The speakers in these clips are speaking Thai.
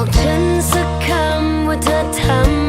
บอกฉันสักคำว่าเธอทำ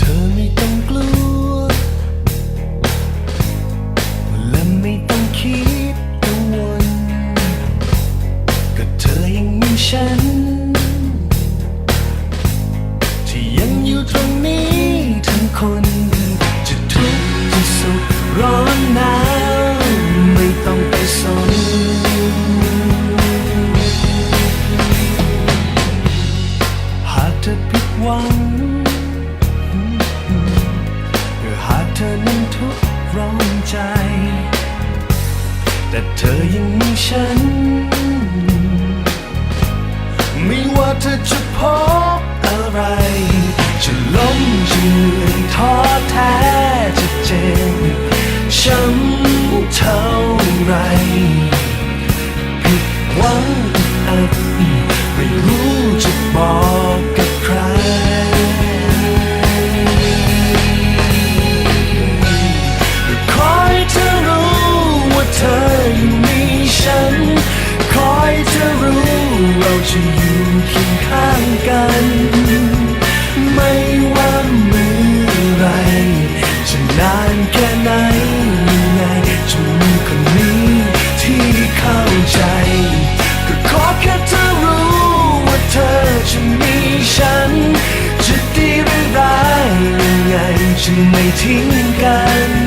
turn ท้อแท้จะเจ็บช้ำเท่าไร ผิดหวังอัดไม่รู้จะบอกกับใคร คอยเธอรู้ว่าเธออยู่มีฉัน คอยเธอรู้เราจะอยู่เคียงข้างกัน ไหนยังไงฉันมีคนนี้ที่เข้าใจ ก็ขอแค่เธอรู้ว่าเธอจะมีฉัน จะดีหรือร้ายยังไงจะไม่ทิ้งกัน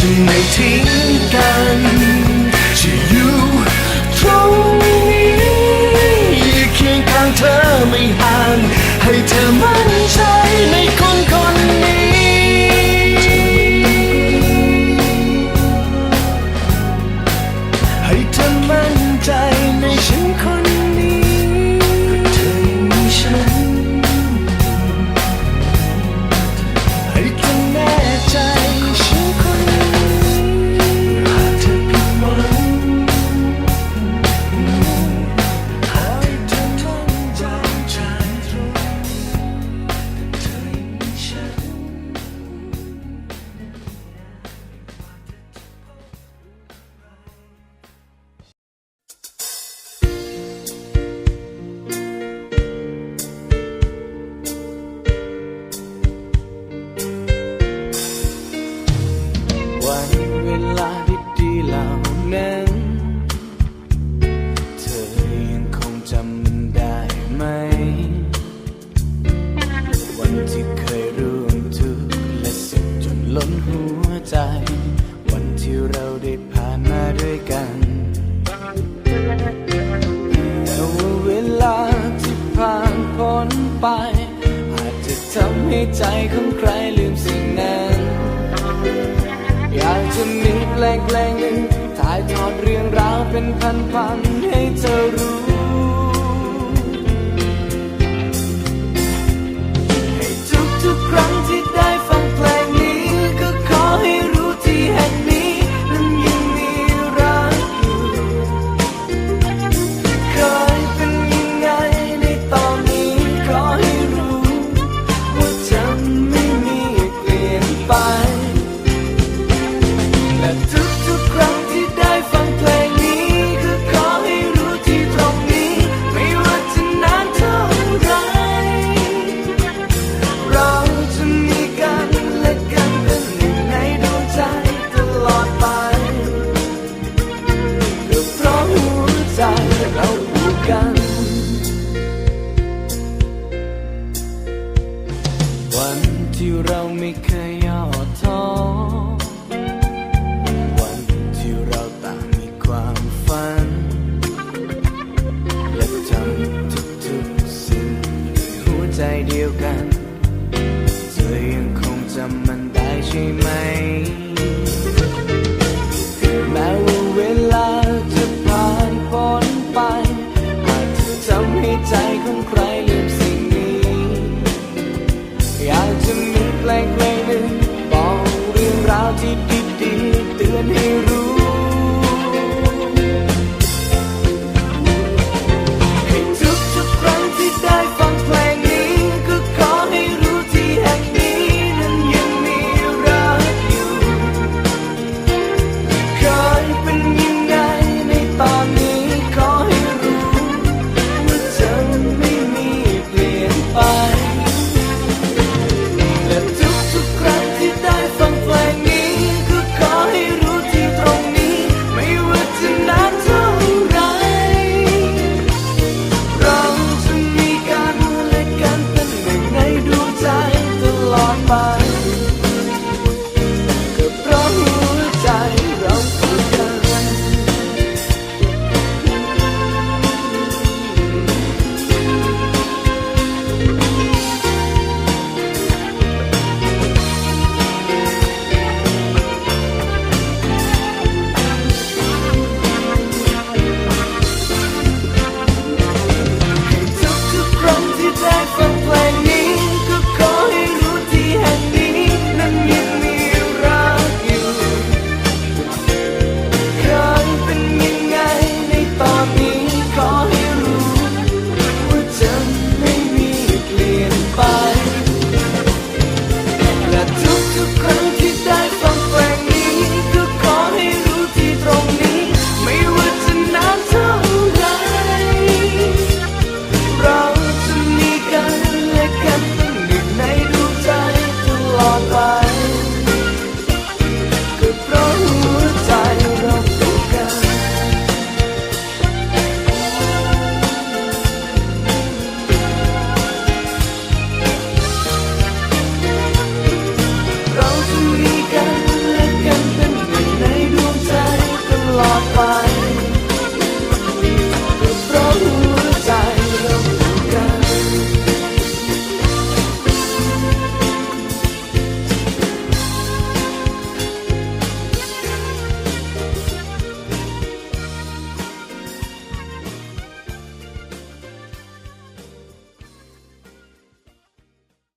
ฉันไม่ทิ้งกันจะอยู่ตรงนี้เคียงข้างเธอไม่ห่างให้เธอมั่นใจ นั้น เธอยังคงจำมันได้ไหม วันที่เคยร่วมทุกและสุขจนล้นหัวใจ วันที่เราได้ผ่านมาด้วยกัน แต่ว่าเวลาที่ผ่านพ้นไป อาจจะทำให้ใจของใครลืมสิ่งนั้นอยากจะมีแปลงแปลงหนึ่ง ถายทอดเรื่องราวเป็นพันๆให้เธอรู้ เดียวกัน เธอยังคงจำมันได้ใช่ไหม